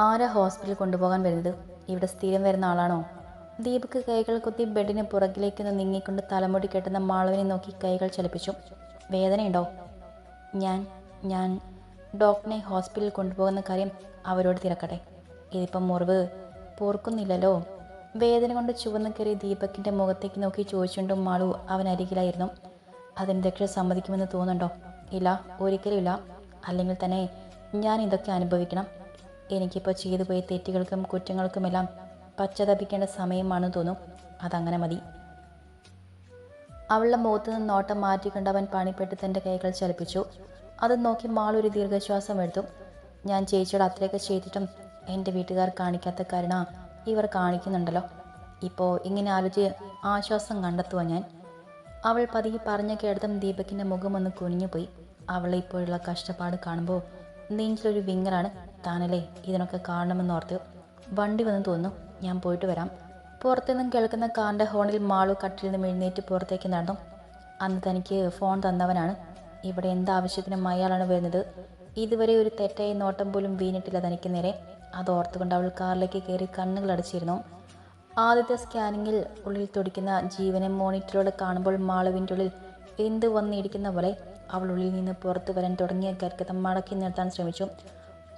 ആരാ ഹോസ്പിറ്റലിൽ കൊണ്ടുപോകാൻ വരുന്നത്? ഇവിടെ സ്ഥിരം വരുന്ന ആളാണോ? ദീപക്ക് കൈകൾ കുത്തി ബെഡിന് പുറകിലേക്ക് നിന്ന് നീങ്ങിക്കൊണ്ട് തലമുടി കെട്ടുന്ന മാളവിനെ നോക്കി കൈകൾ ചലിപ്പിച്ചു. വേദനയുണ്ടോ? ഞാൻ ഞാൻ. ഡോക്ടറിനെ ഹോസ്പിറ്റലിൽ കൊണ്ടുപോകുന്ന കാര്യം അവരോട് തിരക്കട്ടെ. ഇതിപ്പം മുറിവ് പോർക്കുന്നില്ലല്ലോ വേദന കൊണ്ട് ചുവന്ന് കയറി ദീപക്കിന്റെ മുഖത്തേക്ക് നോക്കി ചോദിച്ചുകൊണ്ടും മാളു അവൻ അരികിലായിരുന്നു. അതിന് ദക്ഷ സമ്മതിക്കുമെന്ന് തോന്നുന്നുണ്ടോ? ഇല്ല ഒരിക്കലും ഇല്ല. അല്ലെങ്കിൽ തന്നെ ഞാൻ ഇതൊക്കെ അനുഭവിക്കണം. എനിക്കിപ്പോൾ ചെയ്തു പോയ തെറ്റുകൾക്കും കുറ്റങ്ങൾക്കുമെല്ലാം പശ്ചാത്തപിക്കേണ്ട സമയമാണെന്ന് തോന്നും. അതങ്ങനെ മതി. അവളുടെ മുഖത്ത് നിന്ന് നോട്ടം മാറ്റിക്കൊണ്ട് അവൻ പണിപ്പെട്ട് തന്റെ കൈകൾ ചലിപ്പിച്ചു. അത് നോക്കി മാളൊരു ദീർഘശ്വാസം എടുത്തു. ഞാൻ ചേച്ചിയോട് അത്രയൊക്കെ ചെയ്തിട്ടും എന്റെ വീട്ടുകാർ കാണിക്കാത്ത കരുണ ഇവർ കാണിക്കുന്നുണ്ടല്ലോ. ഇപ്പോൾ ഇങ്ങനെ ആലോചിച്ച് ആശ്വാസം കണ്ടെത്തുക ഞാൻ. അവൾ പതിയെ പറഞ്ഞ കേട്ടതും ദീപകിന്റെ മുഖം ഒന്ന് കുനിഞ്ഞുപോയി. അവളെ ഇപ്പോഴുള്ള കഷ്ടപ്പാട് കാണുമ്പോൾ നെഞ്ചിലൊരു വിങ്ങലാണ്. താനല്ലേ ഇതിനൊക്കെ കാണണമെന്നോർത്ത് വണ്ടി വന്ന് തോന്നുന്നു. ഞാൻ പോയിട്ട് വരാം. പുറത്തുനിന്നും കേൾക്കുന്ന കാറിന്റെ ഹോണിൽ മാളു കട്ടിൽ നിന്ന് എഴുന്നേറ്റ് പുറത്തേക്ക് നടന്നു. അന്ന് തനിക്ക് ഫോൺ തന്നവനാണ്. ഇവിടെ എന്താവശ്യത്തിനും അയാളാണ് വരുന്നത്. ഇതുവരെ ഒരു തെറ്റായ നോട്ടം പോലും വീണിട്ടില്ല തനിക്ക് നേരെ. അത് ഓർത്തുകൊണ്ട് അവൾ കാറിലേക്ക് കയറി കണ്ണുകൾ അടച്ചിരുന്നു. ആദ്യത്തെ സ്കാനിങ്ങിൽ ഉള്ളിൽ തുടിക്കുന്ന ജീവനെ മോണിറ്ററിലൂടെ കാണുമ്പോൾ മാളുവിന്റെ ഉള്ളിൽ എന്ത് വന്നിരിക്കുന്ന പോലെ അവൾ ഉള്ളിൽ നിന്ന് പുറത്തു വരാൻ തുടങ്ങിയ ഗർഗതം മടക്കി നിർത്താൻ ശ്രമിച്ചു.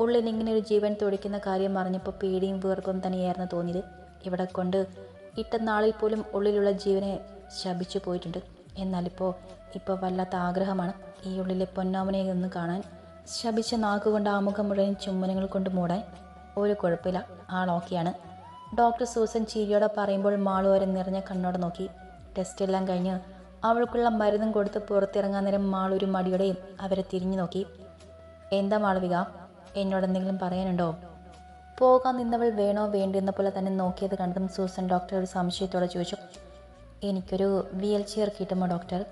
ഉള്ളിൽ ഇങ്ങനെ ഒരു ജീവൻ തുടിക്കുന്ന കാര്യം അറിഞ്ഞപ്പോൾ പേടിയും വീർപ്പും തന്നെയായിരുന്നു തോന്നിയത്. ഇവിടെ കൊണ്ട് ഇട്ട നാളിൽ പോലും ഉള്ളിലുള്ള ജീവനെ ശപിച്ചു പോയിട്ടുണ്ട്. എന്നാലിപ്പോൾ ഇപ്പോൾ വല്ലാത്ത ആഗ്രഹമാണ് ഈ ഉള്ളിലെ പൊന്നാമനെ ഒന്ന് കാണാൻ. ശപിച്ച നാക്കുകൊണ്ട് ആമുഖം മുഴുവൻ ചുമ്മനങ്ങൾ കൊണ്ട് മൂടാൻ. ഒരു കുഴപ്പമില്ല. ആൾ ഓക്കെയാണ്. ഡോക്ടർ സൂസൻ ചീരിയോടെ പറയുമ്പോൾ മാളു വരെ നിറഞ്ഞ കണ്ണോടെ നോക്കി. ടെസ്റ്റ് എല്ലാം കഴിഞ്ഞ് അവൾക്കുള്ള മരുന്നും കൊടുത്ത് പുറത്തിറങ്ങാൻ നേരം മാളൊരു ഒരു മടിയോടെ അവരെ തിരിഞ്ഞു നോക്കി. എന്താ മാളവിക? എന്നോട് എന്തെങ്കിലും പറയാനുണ്ടോ? പോകാൻ നിന്നവൾ വേണോ വേണ്ടെന്ന പോലെ തന്നെ നോക്കിയത് കണ്ടതും സൂസൻ ഡോക്ടർ ഒരു സംശയത്തോടെ ചോദിച്ചു. എനിക്കൊരു വീൽ ചെയർ കിട്ടുമോ ഡോക്ടർ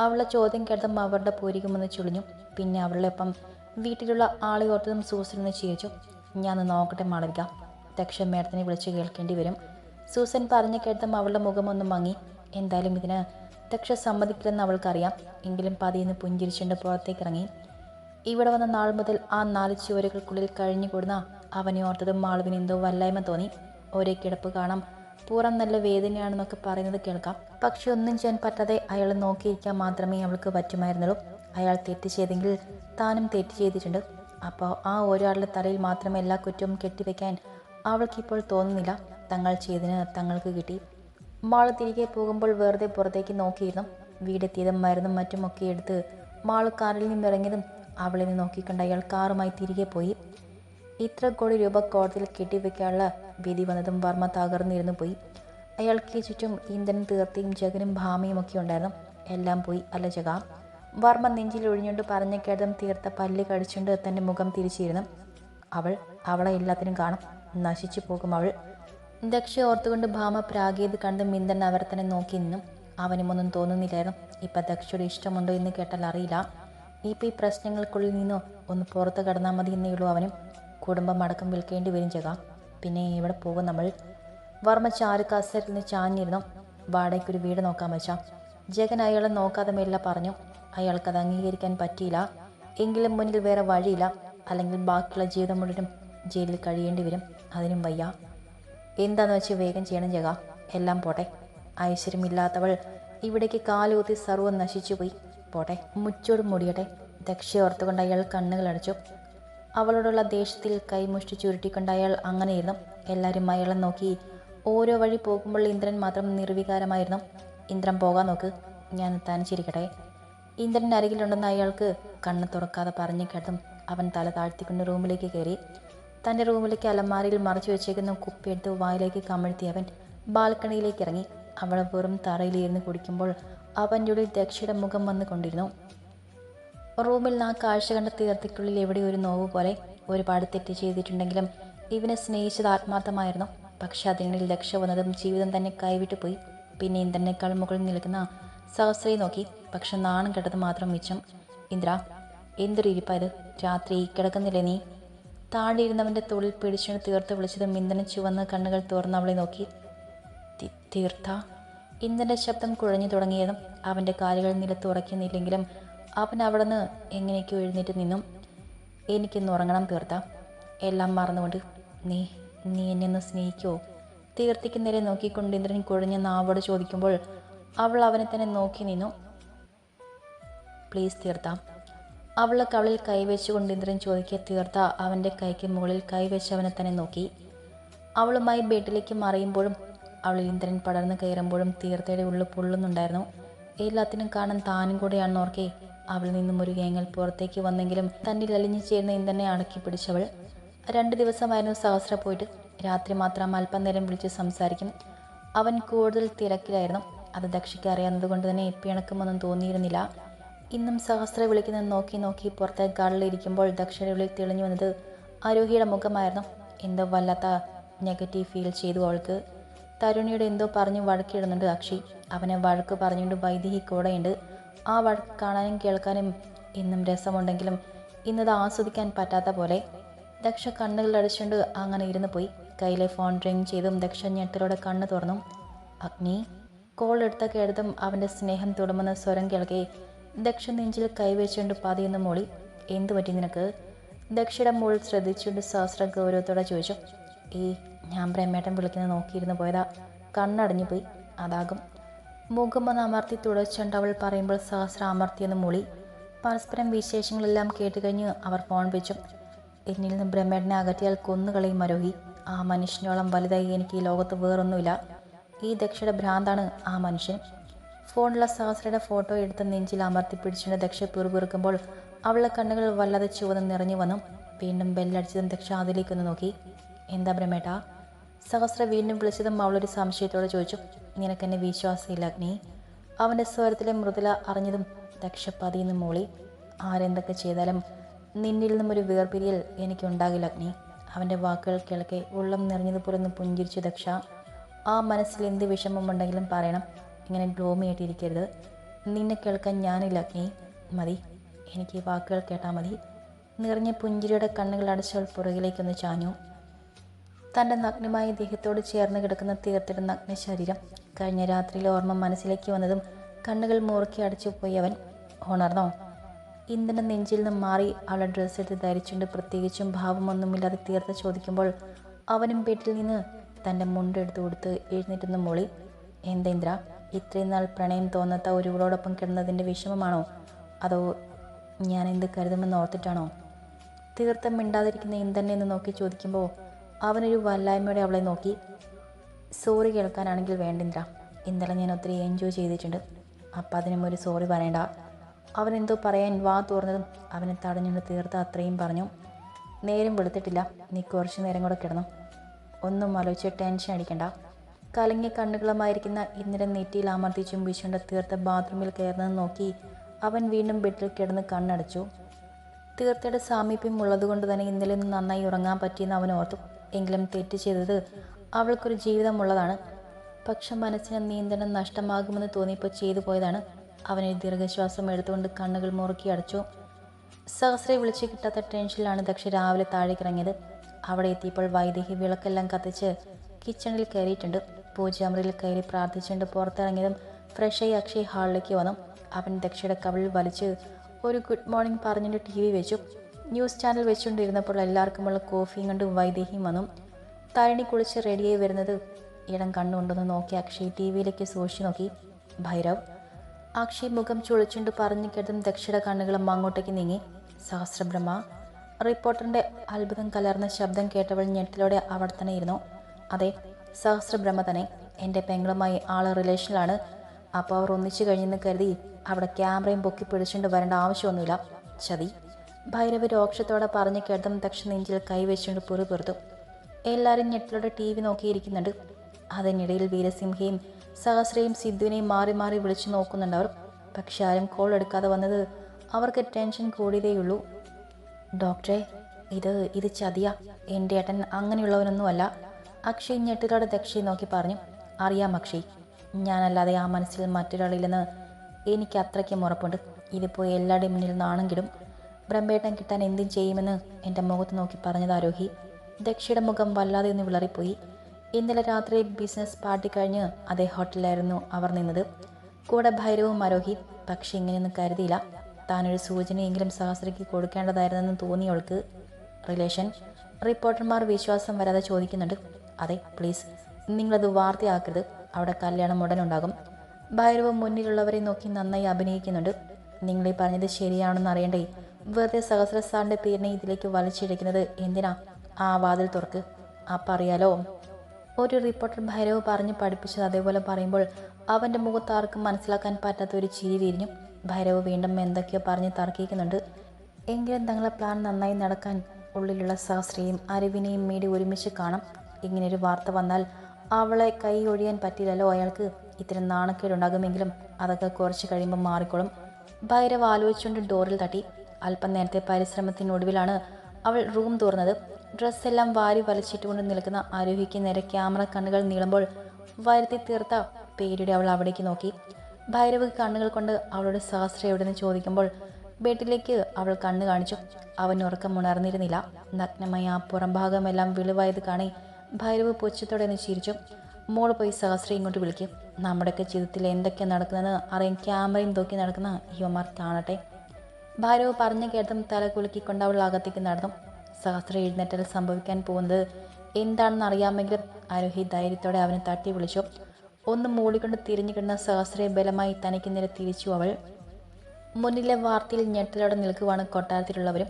അവളുടെ ചോദ്യം കേട്ടതും അവരുടെ പൂരിക്കുമെന്ന് ചുളിഞ്ഞു. പിന്നെ അവളുടെ ഒപ്പം വീട്ടിലുള്ള ആളെ ഓർത്തതും സൂസൻ ഒന്ന് ചെയ്യിച്ചു ഞാൻ നോക്കട്ടെ മാളവിക. ദക്ഷ മേഡത്തിനെ വിളിച്ച് കേൾക്കേണ്ടി വരും. സൂസൻ പറഞ്ഞു കേട്ടതും അവളുടെ മുഖമൊന്നും മങ്ങി. എന്തായാലും ഇതിന് ദക്ഷ സമ്മതിക്കില്ലെന്ന് അവൾക്കറിയാം. എങ്കിലും പതിയെന്ന് പുഞ്ചിരിച്ചുകൊണ്ട് പുറത്തേക്ക് ഇറങ്ങി. ഇവിടെ വന്ന നാൾ മുതൽ ആ നാല് ചുവരുകൾക്കുള്ളിൽ കഴിഞ്ഞുകൂടുന്ന അവനെ ഓർത്തതും മാളുവിന് എന്തോ വല്ലായ്മ തോന്നി. ഒരേ കിടപ്പ് കാണാം. പൂറം നല്ല വേദനയാണെന്നൊക്കെ പറയുന്നത് കേൾക്കാം. പക്ഷെ ഒന്നും ചെയ്യാൻ പറ്റാതെ അയാൾ നോക്കിയിരിക്കാൻ മാത്രമേ അവൾക്ക് പറ്റുമായിരുന്നുള്ളൂ. അയാൾ തെറ്റ് ചെയ്തെങ്കിൽ താനും തെറ്റ് ചെയ്തിട്ടുണ്ട്. അപ്പോൾ ആ ഒരാളുടെ തലയിൽ മാത്രം എല്ലാ കുറ്റവും കെട്ടിവെക്കാൻ അവൾക്കിപ്പോൾ തോന്നുന്നില്ല. തങ്ങൾ ചെയ്തതിന് തങ്ങൾക്ക് കിട്ടി. മാൾ തിരികെ പോകുമ്പോൾ വെറുതെ പുറത്തേക്ക് നോക്കിയിരുന്നു. വീടെത്തിയതും മരുന്നും മറ്റുമൊക്കെ എടുത്ത് മാൾ കാറിൽ നിന്ന് ഇറങ്ങിയതും അവളെ നിന്ന് നോക്കിക്കണ്ട് അയാൾ കാറുമായി തിരികെ പോയി. ഇത്ര കോടി രൂപ കോടതിയിൽ കെട്ടിവെക്കാനുള്ള വിധി വന്നതും വർമ്മ തകർന്നിരുന്നു പോയി. അയാൾക്ക് ചുറ്റും ഇന്ധനം തീർത്തിയും ജഗനും ഭാമയും ഒക്കെ ഉണ്ടായിരുന്നു. എല്ലാം പോയി അല്ല ജഗ. വർമ്മ നെഞ്ചിൽ ഒഴിഞ്ഞുകൊണ്ട് പറഞ്ഞ കേട്ടതും തീർത്ത പല്ല് കടിച്ചുകൊണ്ട് തന്റെ മുഖം തിരിച്ചിരുന്നു. അവൾ അവളെ എല്ലാത്തിനും കാണും. നശിച്ചു പോകും അവൾ. ദക്ഷ ഓർത്തുകൊണ്ട് ഭാമ പ്രാഗീത് കണ്ട് മിന്തൻ അവർ തന്നെ നോക്കി നിന്നും. അവനുമൊന്നും തോന്നുന്നില്ലായിരുന്നു. ഇപ്പം ദക്ഷയുടെ ഇഷ്ടമുണ്ടോ എന്ന് കേട്ടാൽ അറിയില്ല. ഇപ്പം ഈ പ്രശ്നങ്ങൾക്കുള്ളിൽ നിന്നോ ഒന്ന് പുറത്ത് കടന്നാൽ മതി എന്നേ ഉള്ളൂ അവനും. കുടുംബം അടക്കം വിൽക്കേണ്ടി വരും ചേക്കാം പിന്നെ ഇവിടെ പോകും നമ്മൾ? വർമ്മ ചാരു കസേരയിൽ നിന്ന് ചാഞ്ഞിരുന്നു. വാടകയ്ക്കൊരു വീട് നോക്കാൻ വെച്ചാൽ ജഗൻ അയാളെ നോക്കാതെ മേലില്ല പറഞ്ഞു. അയാൾക്കത് അംഗീകരിക്കാൻ പറ്റിയില്ല. എങ്കിലും മുന്നിൽ വേറെ വഴിയില്ല. അല്ലെങ്കിൽ ബാക്കിയുള്ള ജീവിതം മുഴുവനും ജയിലിൽ കഴിയേണ്ടി വരും. അതിനും വയ്യ. എന്താന്ന് വെച്ച് വേഗം ചെയ്യണം ജഗ. എല്ലാം പോട്ടെ. ഐശ്വര്യമില്ലാത്തവൾ ഇവിടേക്ക് കാലൂത്തി സർവം നശിച്ചുപോയി പോട്ടെ മുച്ചോട് മുടിയട്ടെ. ദക്ഷ ഓർത്തുകൊണ്ട് അയാൾ കണ്ണുകൾ അടച്ചു. അവളോടുള്ള ദേഷ്യത്തിൽ കൈമുഷ്ടി ചുരുട്ടിക്കൊണ്ട് അയാൾ അങ്ങനെ ഇരുന്നു എല്ലാവരും അയാളെ നോക്കി. ഓരോ വഴി പോകുമ്പോൾ ഇന്ദ്രൻ മാത്രം നിർവികാരമായിരുന്നു. ഇന്ദ്രൻ പോകാൻ നോക്ക്. ഞാൻ തനിച്ചിരിക്കട്ടെ ഇന്ദ്രൻ അരികിലുണ്ടെന്ന് അയാൾക്ക് കണ്ണ് തുറക്കാതെ പറഞ്ഞു കേട്ടും അവൻ തല താഴ്ത്തിക്കൊണ്ട് റൂമിലേക്ക് കയറി. തന്റെ റൂമിലേക്ക് അലമാരയിൽ മറച്ചു വെച്ചേക്കുന്ന കുപ്പിയെടുത്ത് വായിലേക്ക് കമഴ്ത്തി അവൻ ബാൽക്കണിയിലേക്ക് ഇറങ്ങി. അവൾ വെറും തറയിലിരുന്ന് കുടിക്കുമ്പോൾ അവന്റെ ഉള്ളിൽ ദക്ഷയുടെ മുഖം വന്നുകൊണ്ടിരുന്നു റൂമിൽ ആ കാഴ്ച കണ്ട തീർത്ഥയ്ക്കുള്ളിൽ എവിടെ ഒരു നോവ് പോലെ ഒരുപാട് തെറ്റ് ചെയ്തിട്ടുണ്ടെങ്കിലും ഇവനെ സ്നേഹിച്ചത് ആത്മാർത്ഥമായിരുന്നു. പക്ഷെ അതിനിടയിൽ ദക്ഷ വന്നതും ജീവിതം തന്നെ കൈവിട്ടു പോയി. പിന്നെ ഇന്ദ്രനേക്കാൾ മുകളിൽ നിൽക്കുന്ന സഹസ്രയെ നോക്കി. പക്ഷെ നാണം കെട്ടത് മാത്രം മിച്ചം. ഇന്ദ്ര എന്തൊരു ഇരിപ്പായത് രാത്രി കിടക്കുന്നില്ല നീ? താഴെ ഇരുന്നവന്റെ തൊഴിൽ പിടിച്ചു തീർത്ത് വിളിച്ചതും ഇന്ദ്രൻ ചുവന്ന് കണ്ണുകൾ തുറന്ന് അവളെ നോക്കി. തീർത്ഥ ഇന്ദ്രന്റെ ശബ്ദം കുഴഞ്ഞു തുടങ്ങിയതും അവന്റെ കാലുകൾ നിലത്ത് ഉറക്കുന്നില്ലെങ്കിലും അവൻ അവിടെ നിന്ന് എങ്ങനെയൊക്കെയോ എഴുന്നേറ്റ് നിന്നും. എനിക്കിന്ന് ഉറങ്ങണം തീർത്ത. എല്ലാം മറന്നുകൊണ്ട് നീ നീ എന്നെ ഒന്ന് സ്നേഹിക്കുമോ തീർത്തിക്ക് നേരെ നോക്കിക്കൊണ്ട് ഇന്ദ്രൻ കുഴഞ്ഞ നാവോട് ചോദിക്കുമ്പോൾ അവൾ അവനെ തന്നെ നോക്കി നിന്നു. പ്ലീസ് തീർത്ത. അവളെ കവളിൽ കൈവച്ചുകൊണ്ട് ഇന്ദ്രൻ ചോദിക്കുക തീർത്ത അവന്റെ കൈക്ക് മുകളിൽ കൈവച്ച് അവനെ തന്നെ നോക്കി. അവളുമായി ബെഡിലേക്ക് മറയുമ്പോഴും അവളിൽ ഇന്ദ്രൻ പടർന്നു കയറുമ്പോഴും തീർത്ഥയുടെ ഉള്ളിൽ പൊള്ളുന്നുണ്ടായിരുന്നു. എല്ലാത്തിനും കാണാൻ താനും കൂടെയാണെന്ന് ഓർക്കെ അവളിൽ നിന്നും ഒരു ഏങ്ങൽ പുറത്തേക്ക് വന്നെങ്കിലും തന്നിൽ അലിഞ്ഞു ചേർന്ന ഇന്ദ്രനെ അടക്കി പിടിച്ചവൾ. രണ്ട് ദിവസമായിരുന്നു സഹസ്ര പോയിട്ട്. രാത്രി മാത്രം അല്പനേരം വിളിച്ച് സംസാരിക്കും. അവൻ കൂടുതൽ തിരക്കിലായിരുന്നു. അത് ദക്ഷയ്ക്ക് അറിയാവുന്നത് തന്നെ പിണക്കമൊന്നും തോന്നിയിരുന്നില്ല. ഇന്നും സഹസ്ര വിളിക്കുന്നത് നോക്കി നോക്കി പുറത്തെ കാളിലിരിക്കുമ്പോൾ ദക്ഷയുടെ ഉള്ളിൽ തെളിഞ്ഞു വന്നത് ആരോഹിയുടെ മുഖമായിരുന്നു. എന്തോ വല്ലാത്ത നെഗറ്റീവ് ഫീൽ ചെയ്തു അവൾക്ക്. തരുണിയുടെ എന്തോ പറഞ്ഞു വഴക്കിടുന്നുണ്ട് അക്ഷി. അവനെ വഴക്ക് പറഞ്ഞുകൊണ്ട് വൈദികി കൂടെയുണ്ട്. ആ വഴക്ക് കാണാനും കേൾക്കാനും ഇന്നും രസമുണ്ടെങ്കിലും ഇന്നത് ആസ്വദിക്കാൻ പറ്റാത്ത പോലെ. ദക്ഷ കണ്ണുകൾ അടിച്ചുകൊണ്ട് അങ്ങനെ ഇരുന്ന് പോയി. കയ്യിലെ ഫോൺ റിങ് ചെയ്തും ദക്ഷ ഞെട്ടലോടെ കണ്ണ് തുറന്നു. അഗ്നി കോൾ എടുത്ത കേട്ടതും അവന്റെ സ്നേഹം തുടങ്ങുന്ന സ്വരം കേൾക്കെ. ദക്ഷ നെഞ്ചിൽ കൈവച്ചുകൊണ്ട് പതിയൊന്ന് മൂളി. എന്തു പറ്റി നിനക്ക്? ദക്ഷയുടെ മുകളിൽ ശ്രദ്ധിച്ചുകൊണ്ട് സഹസ്ര ഗൗരവത്തോടെ ചോദിച്ചു. ഈ ഞാൻ പ്രേമേട്ടൻ വിളിക്കുന്നത് നോക്കിയിരുന്നു പോയതാ. കണ്ണടഞ്ഞു പോയി. അതാകും. മുഖം ഒന്ന് അമർത്തി തുടച്ചുകൊണ്ട് അവൾ പറയുമ്പോൾ സഹസ്ര അമർത്തിയെന്ന് മൂളി. പരസ്പരം വിശേഷങ്ങളെല്ലാം കേട്ടുകഴിഞ്ഞ് അവർ ഫോൺ വെച്ചു. എന്നിൽ നിന്ന് ബ്രഹ്മേട്ടനെ അകറ്റിയാൽ കൊന്നുകളയും മരോഹി. ആ മനുഷ്യനോളം വലുതായി എനിക്ക് ഈ ലോകത്ത് വേറൊന്നുമില്ല. ഈ ദക്ഷയുടെ ഭ്രാന്താണ് ആ മനുഷ്യൻ. ഫോണിലുള്ള സഹസ്രയുടെ ഫോട്ടോ എടുത്ത് നെഞ്ചിൽ അമർത്തി പിടിച്ചുകൊണ്ട് ദക്ഷ പിറുപിറുക്കുമ്പോൾ അവളുടെ കണ്ണുകൾ വല്ലാതെ ചുവന്ന് നിറഞ്ഞു വന്നു. വീണ്ടും ബെല്ലടിച്ചതും ദക്ഷ അതിലേക്കൊന്ന് നോക്കി. എന്താ ബ്രഹ്മേട്ടാ സഹസ്ര വീണ്ടും വിളിച്ചതും അവളൊരു സംശയത്തോടെ ചോദിച്ചു നിനക്കെന്നെ വിശ്വാസമില്ല അഗ്നി? അവന്റെ സ്വരത്തിലെ മൃദുല അറിഞ്ഞതും ദക്ഷ പതിയെന്ന് മൂളി ആരെന്തൊക്കെ ചെയ്താലും നിന്നിൽ നിന്നും ഒരു വേർപിരിയൽ എനിക്കുണ്ടാകില്ല അഗ്നി. അവന്റെ വാക്കുകൾ കേൾക്കെ ഉള്ളം നിറഞ്ഞതുപോലെ ഒന്ന് പുഞ്ചിരിച്ചു ദക്ഷ ആ മനസ്സിൽ എന്ത് വിഷമമുണ്ടെങ്കിലും പറയണം ഇങ്ങനെ ഗ്ലോമിയായിട്ടിരിക്കരുത് നിന്നെ കേൾക്കാൻ ഞാനില്ല അഗ്നി. മതി എനിക്ക് ഈ വാക്കുകൾ കേട്ടാൽ മതി. നിറഞ്ഞ പുഞ്ചിരിയുടെ കണ്ണുകൾ അടച്ചവൾ പുറകിലേക്കൊന്ന് ചാഞ്ഞു. തന്റെ നഗ്നമായ ദേഹത്തോട് ചേർന്ന് കിടക്കുന്ന തീർത്തിയുടെ നഗ്ന ശരീരം കഴിഞ്ഞ രാത്രിയിൽ ഓർമ്മ മനസ്സിലേക്ക് വന്നതും കണ്ണുകൾ മുറുക്കി അടച്ചു പോയി അവൻ. ഉണർന്നോ? ഇന്ദ്രന്റെ നെഞ്ചിൽ നിന്ന് മാറി അവളെ ഡ്രസ്സ് എടുത്ത് ധരിച്ചുകൊണ്ട് പ്രത്യേകിച്ചും ഭാവമൊന്നുമില്ലാതെ തീർത്ത് ചോദിക്കുമ്പോൾ അവനും വീട്ടിൽ നിന്ന് തന്റെ മുണ്ടെടുത്ത് കൊടുത്ത് എഴുന്നേറ്റുന്ന മൊളി. എന്തേന്ദ്ര ഇത്രയും നാൾ പ്രണയം തോന്നാത്ത ഒരുവളോടൊപ്പം കിടന്നതിന്റെ വിഷമമാണോ? അതോ ഞാൻ എന്ത് കരുതുമെന്ന് ഓർത്തിട്ടാണോ? തീർത്ഥം മിണ്ടാതിരിക്കുന്ന ഇന്ദ്രനെ എന്ന് നോക്കി ചോദിക്കുമ്പോൾ അവനൊരു വല്ലായ്മയോടെ അവളെ നോക്കി. സോറി കേൾക്കാനാണെങ്കിൽ വേണ്ടിന്ദ്ര. ഇന്നലെ ഞാൻ ഒത്തിരി എൻജോയ് ചെയ്തിട്ടുണ്ട്. അപ്പം അതിനും ഒരു സോറി പറയണ്ട. അവനെന്തോ പറയാൻ വാ തോർന്നതും അവനെ തടഞ്ഞുകൊണ്ട് തീർത്ത അത്രയും പറഞ്ഞു. നേരം വെളുത്തിട്ടില്ല. നീ കുറച്ച് നേരം കൂടെ കിടന്നു. ഒന്നും ആലോചിച്ച് ടെൻഷൻ അടിക്കണ്ട. കലങ്ങിയ കണ്ണുകളുമായിരിക്കുന്ന ഇന്നലെ നെറ്റിയിൽ അമർത്തി ചുംബിച്ചുകൊണ്ട് തീർത്ത ബാത്റൂമിൽ കയറുന്നത് നോക്കി അവൻ വീണ്ടും ബെഡിൽ കിടന്ന് കണ്ണടച്ചു. തീർത്തയുടെ സാമീപ്യം ഉള്ളതുകൊണ്ട് തന്നെ ഇന്നലെ ഒന്ന് നന്നായി ഉറങ്ങാൻ പറ്റിയെന്ന് അവൻ ഓർത്തു. എങ്കിലും തെറ്റ് ചെയ്തത് അവൾക്കൊരു ജീവിതമുള്ളതാണ്. പക്ഷെ മനസ്സിന് നിയന്ത്രണം നഷ്ടമാകുമെന്ന് തോന്നിയപ്പോൾ ചെയ്തു പോയതാണ്. അവനെ ദീർഘശ്വാസം എടുത്തുകൊണ്ട് കണ്ണുകൾ മുറുക്കി അടച്ചു. സഹസ്രയെ വിളിച്ച് കിട്ടാത്ത ടെൻഷനിലാണ് ദക്ഷ രാവിലെ താഴേക്ക് ഇറങ്ങിയത് അവിടെ എത്തിയപ്പോൾ വൈദേഹി വിളക്കെല്ലാം കത്തിച്ച് കിച്ചണിൽ കയറിയിട്ടുണ്ട്. പൂജാമുറിയിൽ കയറി പ്രാർത്ഥിച്ചുകൊണ്ട് പുറത്തിറങ്ങിയതും ഫ്രഷായി അക്ഷയ് ഹാളിലേക്ക് വന്നു. അവൻ ദക്ഷയുടെ കവിളിൽ വലിച്ച് ഒരു ഗുഡ് മോർണിംഗ് പറഞ്ഞിട്ട് ടി വി വെച്ചു. ന്യൂസ് ചാനൽ വെച്ചുകൊണ്ടിരുന്നപ്പോൾ എല്ലാവർക്കുമുള്ള കോഫിയും കണ്ട് വൈദേഹിയും വന്നു. തരണി കുളിച്ച് റെഡിയായി വരുന്നത് ഇടം കണ്ണുണ്ടെന്ന് നോക്കി അക്ഷയ് ടി വിയിലേക്ക് സൂക്ഷിച്ചു നോക്കി. ഭൈരവ് അക്ഷയ് മുഖം ചുളിച്ചുകൊണ്ട് പറഞ്ഞു കേട്ടതും ദക്ഷിണ കണ്ണുകളും അങ്ങോട്ടേക്ക് നീങ്ങി. സഹസ്രബ്രഹ്മ റിപ്പോർട്ടറിന്റെ അത്ഭുതം കലർന്ന ശബ്ദം കേട്ടവൾ ഞെട്ടിലോടെ അവിടെ തന്നെ ഇരുന്നു അതെ സഹസ്രബ്രഹ്മ തന്നെ. എന്റെ പെങ്ങളുമായി ആൾ റിലേഷനിലാണ് അപ്പോൾ അവർ ഒന്നിച്ചു കഴിഞ്ഞെന്ന് കരുതി അവിടെ ക്യാമറയും പൊക്കി പിടിച്ചുകൊണ്ട് വരേണ്ട ആവശ്യമൊന്നുമില്ല. ചതി. ഭൈരവ് രോക്ഷത്തോടെ പറഞ്ഞു കേട്ടതും ദക്ഷ നെഞ്ചിൽ കൈവച്ചുകൊണ്ട് പുറു പുറത്തു. എല്ലാവരും ഞെട്ടിലൂടെ ടി വി നോക്കിയിരിക്കുന്നുണ്ട്. അതിനിടയിൽ വീരസിംഹയും സഹസ്രയും സിദ്ധുവിനെയും മാറി മാറി വിളിച്ചു നോക്കുന്നുണ്ടവർ പക്ഷെ ആരും കോൾ എടുക്കാതെ വന്നത് അവർക്ക് ടെൻഷൻ കൂടിയതേയുള്ളൂ. ഡോക്ടറെ ഇത് ഇത് ചതിയ. എന്റെ ഏട്ടൻ അങ്ങനെയുള്ളവനൊന്നുമല്ല. അക്ഷയ് ഞെട്ടിലോടെ ദക്ഷയെ നോക്കി പറഞ്ഞു. അറിയാം അക്ഷയ് ഞാനല്ലാതെ ആ മനസ്സിൽ മറ്റൊരാളില്ലെന്ന് എനിക്ക് അത്രയ്ക്കും ഉറപ്പുണ്ട്. ഇതിപ്പോൾ എല്ലാവരുടെയും മുന്നിൽ നാണെങ്കിലും ബ്രഹ്മേട്ടൻ കിട്ടാൻ എന്തും ചെയ്യുമെന്ന് എന്റെ മുഖത്ത് നോക്കി പറഞ്ഞത് ആരോഹി ദക്ഷയുടെ മുഖം വല്ലാതെ ഒന്ന് വിളറിപ്പോയി. ഇന്നലെ രാത്രി ബിസിനസ് പാർട്ടി കഴിഞ്ഞ് അതേ ഹോട്ടലിലായിരുന്നു അവർ നിന്നത്. കൂടെ ഭൈരവും ആരോഹി പക്ഷെ ഇങ്ങനെയൊന്നും കരുതിയില്ല. താനൊരു സൂചനയെങ്കിലും സഹസ്രയ്ക്ക് കൊടുക്കേണ്ടതായിരുന്നെന്ന് തോന്നി അവൾക്ക് റിലേഷൻ റിപ്പോർട്ടർമാർ വിശ്വാസം വരാതെ ചോദിക്കുന്നുണ്ട്. അതെ പ്ലീസ് നിങ്ങളത് വാർത്തയാക്കരുത്. അവിടെ കല്യാണം ഉടനുണ്ടാകും. ഭൈരവ് മുന്നിലുള്ളവരെ നോക്കി നന്നായി അഭിനയിക്കുന്നുണ്ട്. നിങ്ങളീ പറഞ്ഞത് ശരിയാണെന്ന് അറിയണ്ടേ? വെറുതെ സഹസ്ര സാറിന്റെ പേരിനെ ഇതിലേക്ക് വലിച്ചിഴക്കുന്നത് എന്തിനാ? ആ വാതിൽ തുറക്ക്. അപ്പം അറിയാലോ ഒരു റിപ്പോർട്ടർ ഭൈരവ് പറഞ്ഞ് പഠിപ്പിച്ചത് അതേപോലെ പറയുമ്പോൾ അവന്റെ മുഖത്ത് ആർക്കും മനസ്സിലാക്കാൻ പറ്റാത്ത ഒരു ചിരി വിരിഞ്ഞു. ഭൈരവ് വീണ്ടും എന്തൊക്കെയോ പറഞ്ഞ് തർക്കിക്കുന്നുണ്ട്. എങ്കിലും തങ്ങളെ പ്ലാൻ നന്നായി നടക്കാൻ ഉള്ളിലുള്ള സഹസ്രയും അരവിനെയും മീടി ഒരുമിച്ച് കാണാം. ഇങ്ങനൊരു വാർത്ത വന്നാൽ അവളെ കൈ ഒഴിയാൻ പറ്റില്ലല്ലോ അയാൾക്ക്. ഇത്തരം നാണക്കേടുണ്ടാകുമെങ്കിലും അതൊക്കെ കുറച്ച് കഴിയുമ്പോൾ മാറിക്കോളും. ഭൈരവ് ആലോചിച്ചുകൊണ്ട് ഡോറിൽ തട്ടി. അല്പം നേരത്തെ പരിശ്രമത്തിനൊടുവിലാണ് അവൾ റൂം തുറന്നത്. ഡ്രസ്സെല്ലാം വാരി വലിച്ചിട്ടുകൊണ്ട് നിൽക്കുന്ന ആരോഹിക്ക് നേരെ ക്യാമറ കണ്ണുകൾ നീളുമ്പോൾ വരുത്തി തീർത്ത പേരുടെ അവൾ അവിടേക്ക് നോക്കി. ഭൈരവ് കണ്ണുകൾ കൊണ്ട് അവളുടെ സഹസ്ര എവിടെന്ന് ചോദിക്കുമ്പോൾ ബെഡിലേക്ക് അവൾ കണ്ണു കാണിച്ചു. അവൻ ഉറക്കം ഉണർന്നിരുന്നില്ല. നഗ്നമായ ആ പുറംഭാഗമെല്ലാം വിളിവായത് കാണി ഭൈരവ് പുച്ഛത്തോടെ ഒന്ന് ചിരിച്ചു. മോൾ പോയി സഹസ്രയും ഇങ്ങോട്ട് വിളിക്കും. നമ്മുടെയൊക്കെ ജീവിതത്തിൽ എന്തൊക്കെ നടക്കുന്നതെന്ന് അറിയാൻ ക്യാമറയും തൂക്കി നടക്കുന്ന യുവമാർ കാണട്ടെ. ഭാരവ് പറഞ്ഞു കേട്ടും തല കുലുക്കിക്കൊണ്ട് അവൾ അകത്തേക്ക് നടന്നു. സഹസ്ര എഴുന്നേറ്റൽ സംഭവിക്കാൻ പോകുന്നത് എന്താണെന്ന് അറിയാമെങ്കിലും ആരോഹി ധൈര്യത്തോടെ അവനെ തട്ടി വിളിച്ചു. ഒന്ന് മൂളിക്കൊണ്ട് തിരിഞ്ഞു കിടന്ന സഹസ്രയെ ബലമായി തനിക്ക് നേരെ തിരിച്ചു അവൾ. മുന്നിലെ വാർത്തയിൽ ഞെട്ടലോടെ നിൽക്കുവാണ് കൊട്ടാരത്തിലുള്ളവരും.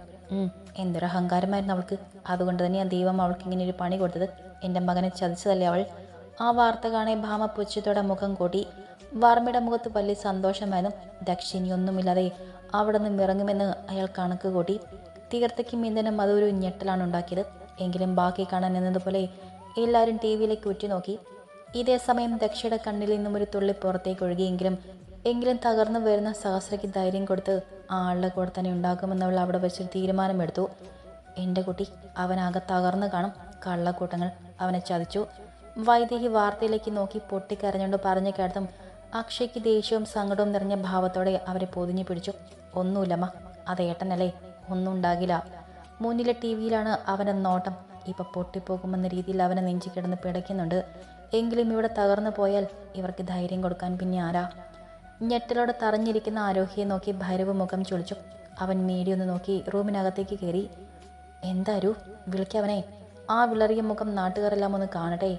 എന്തൊരു അഹങ്കാരമായിരുന്നു അവൾക്ക്. അതുകൊണ്ട് ആ ദൈവം അവൾക്ക് ഇങ്ങനെ ഒരു പണി കൊടുത്തത്. എന്റെ മകനെ ചതിച്ചതല്ലേ അവൾ? ആ വാർത്ത കാണേ ഭാമ പുച്ഛത്തോടെ മുഖം കൂട്ടി. വർമ്മയുടെ മുഖത്ത് വലിയ സന്തോഷമായിരുന്നു. ദക്ഷിണിയൊന്നുമില്ലാതെ അവിടെ നിന്ന് ഇറങ്ങുമെന്ന് അയാൾ കണക്ക് കൂട്ടി. തീർത്തയ്ക്കും ഇന്ധനം അതൊരു ഞെട്ടലാണ് ഉണ്ടാക്കിയത്. എങ്കിലും ബാക്കി കാണാൻ എന്നതുപോലെ എല്ലാവരും ടി വിയിലേക്ക് ഉറ്റുനോക്കി. ഇതേ സമയം ദക്ഷയുടെ കണ്ണിൽ നിന്നും ഒരു തുള്ളി പുറത്തേക്ക് ഒഴുകിയെങ്കിലും എങ്കിലും തകർന്നു വരുന്ന സഹസ്രയ്ക്ക് ധൈര്യം കൊടുത്ത് ആ ആളുടെ കൂടെ തന്നെ ഉണ്ടാക്കുമെന്നവൾ അവിടെ വെച്ചൊരു തീരുമാനമെടുത്തു. എന്റെ കുട്ടി അവനാകെ തകർന്നു കാണും. കള്ളക്കൂട്ടങ്ങൾ. അവനെ ചതിച്ചു. വൈദേഹി വാർത്തയിലേക്ക് നോക്കി പൊട്ടിക്കരഞ്ഞുകൊണ്ട് പറഞ്ഞു കേട്ടതും അക്ഷയ്ക്ക് ദേഷ്യവും സങ്കടവും നിറഞ്ഞ ഭാവത്തോടെ അവരെ പൊതിഞ്ഞു പിടിച്ചു. ഒന്നുമില്ലമ്മ അത് ഏട്ടനല്ലേ? ഒന്നും ഉണ്ടാകില്ല. മുന്നിലെ ടി വിയിലാണ് അവന്റെ നോട്ടം. ഇപ്പം പൊട്ടിപ്പോകുമെന്ന രീതിയിൽ അവനെ നെഞ്ചി കിടന്ന് പിടയ്ക്കുന്നുണ്ട്. എങ്കിലും ഇവിടെ തകർന്നു പോയാൽ ഇവർക്ക് ധൈര്യം കൊടുക്കാൻ പിന്നെ ആരാ? ഞെട്ടലോടെ തറഞ്ഞിരിക്കുന്ന ആരോഹിയെ നോക്കി ഭൈരവ് മുഖം ചൊളിച്ചു. അവൻ മീഡിയൊന്ന് നോക്കി റൂമിനകത്തേക്ക് കയറി. എന്താരു വിളിക്കവനെ ആ വിളറിയ മുഖം നാട്ടുകാരെല്ലാം ഒന്ന് കാണട്ടെ.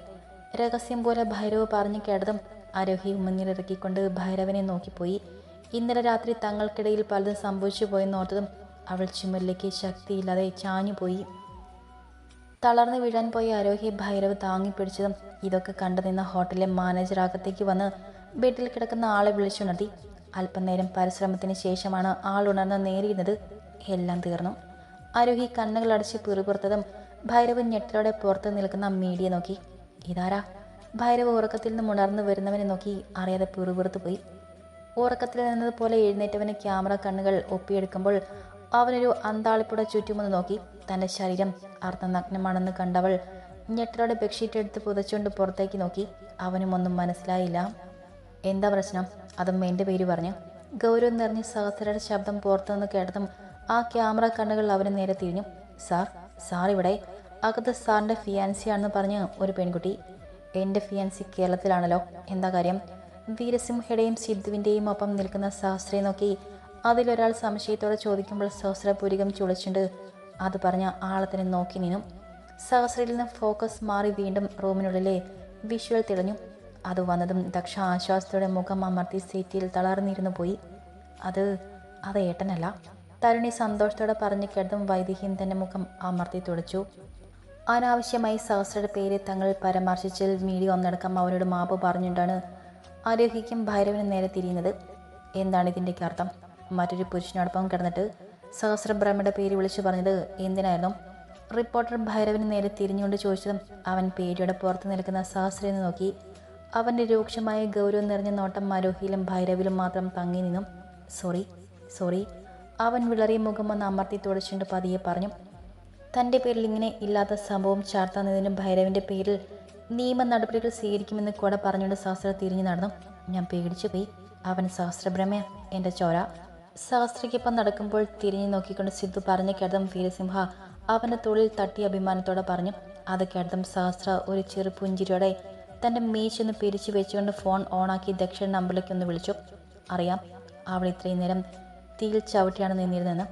രഹസ്യം പോലെ ഭൈരവ് പറഞ്ഞു കേട്ടതും ആരോഹി മുന്നിലിറക്കിക്കൊണ്ട് ഭൈരവനെ നോക്കിപ്പോയി. ഇന്നലെ രാത്രി തങ്ങൾക്കിടയിൽ പലതും സംഭവിച്ചു പോയെന്നോർത്തതും അവൾ ചുമലിലേക്ക് ശക്തിയില്ലാതെ ചാഞ്ഞുപോയി തളർന്നു വീഴാൻ പോയ ആരോഹി ഭൈരവ് താങ്ങിപ്പിടിച്ചതും ഇതൊക്കെ കണ്ടു നിന്ന ഹോട്ടലിലെ മാനേജർ അകത്തേക്ക് വന്ന് ബെഡിൽ കിടക്കുന്ന ആളെ വിളിച്ചുണർത്തി. അല്പനേരം പരിശ്രമത്തിന് ശേഷമാണ് ആൾ ഉണർന്ന് നേരിയുന്നത് എല്ലാം തീർന്നു. ആരോഹി കണ്ണുകൾ അടച്ച് പിറുപുറത്തതും ഭൈരവ് ഞെട്ടലോടെ പുറത്ത് നിൽക്കുന്ന മീഡിയ നോക്കി. ഇതാരാ? ഭൈരവ് ഉറക്കത്തിൽ നിന്ന് ഉണർന്നു വരുന്നവനെ നോക്കി അറിയാതെ പിറുപുറത്ത് പോയി ഉറക്കത്തിൽ നിന്നതുപോലെ എഴുന്നേറ്റവന് ക്യാമറ കണ്ണുകൾ ഒപ്പിയെടുക്കുമ്പോൾ അവനൊരു അന്താളിപ്പുട ചുറ്റുമൊന്ന് നോക്കി. തന്റെ ശരീരം അർദ്ധനഗ്നമാണെന്ന് കണ്ടവൾ ഞെട്ടലോടെ ബെഡ്ഷീറ്റ് എടുത്ത് പുതച്ചുകൊണ്ട് പുറത്തേക്ക് നോക്കി. അവനും ഒന്നും മനസ്സിലായില്ല. എന്താ പ്രശ്നം? അതും എന്റെ പേര് പറഞ്ഞു. ഗൗരവം നിറഞ്ഞ സഹസ്രയുടെ ശബ്ദം പുറത്തുനിന്ന് കേട്ടതും ആ ക്യാമറ കണ്ണുകൾ അവന് നേരെ തിരിഞ്ഞു. സാർ സാർ ഇവിടെ. അകത്ത് സാറിന്റെ ഫിയാൻസിയാണെന്ന് പറഞ്ഞ് ഒരു പെൺകുട്ടി. എന്റെ ഫിയാൻസി കേരളത്തിലാണല്ലോ. എന്താ കാര്യം? വീരസിംഹയുടെയും സിദ്ധുവിന്റെയും ഒപ്പം നിൽക്കുന്ന സഹസ്രയെ നോക്കി അതിലൊരാൾ സംശയത്തോടെ ചോദിക്കുമ്പോൾ സഹസ്ര പൂരികം ചുളിച്ചുണ്ട്. അത് പറഞ്ഞ ആളത്തിനെ നോക്കി നിന്നു. സഹസ്രയിൽ നിന്ന് ഫോക്കസ് മാറി വീണ്ടും റൂമിനുള്ളിലെ വിഷ്വൽ തെളിഞ്ഞു. അത് വന്നതും ദക്ഷ ആശ്വാസത്തോടെ മുഖം അമർത്തി സീറ്റിൽ തളർന്നിരുന്നു പോയി. അത് അത് ഏട്ടനല്ല. തരുണി സന്തോഷത്തോടെ പറഞ്ഞു കേട്ടതും വൈദികൻ തന്റെ മുഖം അമർത്തി തുളച്ചു. അനാവശ്യമായി സഹസ്രയുടെ പേര് തങ്ങൾ പരാമർശിച്ചതിൽ മീഡിയ ഒന്നടക്കം അവരോട് മാപ്പ് പറഞ്ഞുകൊണ്ടാണ് ആരോഹിക്കും ഭൈരവനും നേരെ തിരിയുന്നത് എന്താണ് ഇതിന്റെയൊക്കെ അർത്ഥം? മറ്റൊരു പുരുഷനോടൊപ്പം കിടന്നിട്ട് സഹസ്രബ്രഹ്മയുടെ പേര് വിളിച്ചു പറഞ്ഞത് എന്തിനായിരുന്നു? റിപ്പോർട്ടർ ഭൈരവന് നേരെ തിരിഞ്ഞുകൊണ്ട് ചോദിച്ചതും അവൻ പേടിയുടെ പുറത്ത് നിൽക്കുന്ന സഹസ്രനെ നോക്കി. അവന്റെ രൂക്ഷമായ ഗൗരവം നിറഞ്ഞ നോട്ടം ആരോഹിയിലും ഭൈരവിലും മാത്രം തങ്ങി നിന്നും സോറി സോറി അവൻ വിളറിയ മുഖം ഒന്ന് അമർത്തി തുടച്ചുകൊണ്ട് പതിയെ പറഞ്ഞു. തന്റെ പേരിൽ ഇങ്ങനെ ഇല്ലാത്ത സംഭവം ചാർത്താന്നതിന് ഭൈരവിന്റെ പേരിൽ നിയമ നടപടികൾ സ്വീകരിക്കുമെന്ന് കൂടെ പറഞ്ഞുകൊണ്ട് സഹസ്ര തിരിഞ്ഞു നടന്നു. ഞാൻ പേടിച്ചു പോയി. അവൻ സഹസ്രബ്രഹ്മ എന്റെ ചോര. സഹസ്രയ്ക്കൊപ്പം നടക്കുമ്പോൾ തിരിഞ്ഞു നോക്കിക്കൊണ്ട് സിദ്ധു പറഞ്ഞ കേട്ടതും വീരസിംഹ അവന്റെ തൊഴിൽ തട്ടി അഭിമാനത്തോടെ പറഞ്ഞു. അത് കേട്ടതും സഹസ്ര ഒരു ചെറു പുഞ്ചിരിയോടെ തന്റെ മീശൊന്ന് പിരിച്ചു വെച്ചുകൊണ്ട് ഫോൺ ഓണാക്കി ദക്ഷിണ നമ്പറിലേക്ക് ഒന്ന് വിളിച്ചു. അറിയാം. അവൾ ഇത്രയും നേരം തീയിൽ ചവിട്ടിയാണ് നിന്നിരുന്നെന്ന്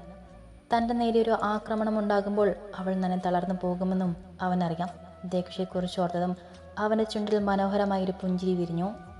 തന്റെ ഒരു ആക്രമണം ഉണ്ടാകുമ്പോൾ അവൾ നന്നെ തളർന്നു പോകുമെന്നും അവനറിയാം. ദക്ഷയെക്കുറിച്ച് ഓർത്തതും അവന്റെ ചുണ്ടിൽ മനോഹരമായൊരു പുഞ്ചിരി വിരിഞ്ഞു.